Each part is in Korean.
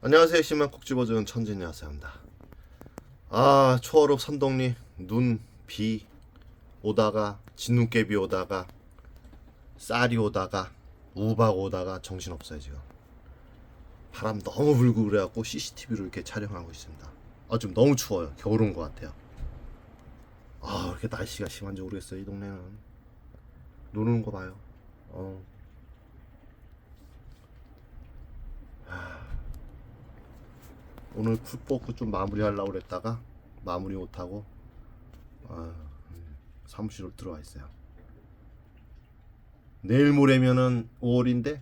안녕하세요. 심한 콕 집어주는 천진이 하사입니다. 아 초월읍 선동리 눈, 비 오다가 진눈깨비 오다가 쌀이 오다가 우박 오다가 정신없어요 지금. 바람 너무 불고 그래갖고 CCTV로 이렇게 촬영하고 있습니다. 아 지금 너무 추워요. 겨울 온 것 같아요. 아왜 이렇게 날씨가 심한지 모르겠어요 이 동네는. 눈 오는 거 봐요. 어. 오늘 쿨뽀크 좀 마무리 하려고 그랬다가 마무리 못하고 아, 사무실로 들어와 있어요. 내일 모레면은 5월인데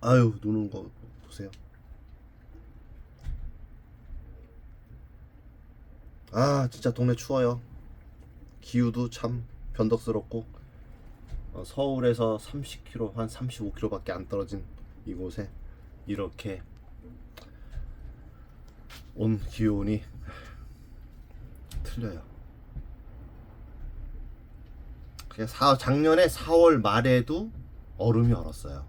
아유 노는 거 보세요. 아 진짜 동네 추워요. 기후도 참 변덕스럽고 어, 서울에서 30km 한 35km밖에 안 떨어진 이곳에 이렇게 온 기온이 틀려요. 그냥 사, 작년에 4월 말에도 얼음이 얼었어요.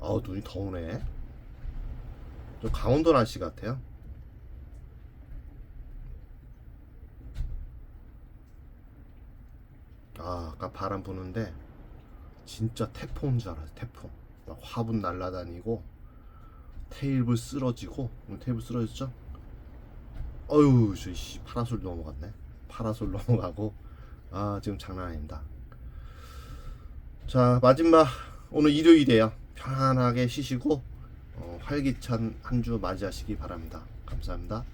아우 눈이 더 오네. 좀 강원도 날씨 같아요. 아, 아까 바람 부는데 진짜 태풍인 줄 알았어요. 태풍. 막 화분 날라다니고 테이블 쓰러지고 오늘 테이블 쓰러졌죠? 어유 저씨 파라솔 넘어갔네. 파라솔 넘어가고 아 지금 장난 아닙니다. 자 마지막 오늘 일요일이에요. 편안하게 쉬시고 어, 활기찬 한 주 맞이하시기 바랍니다. 감사합니다.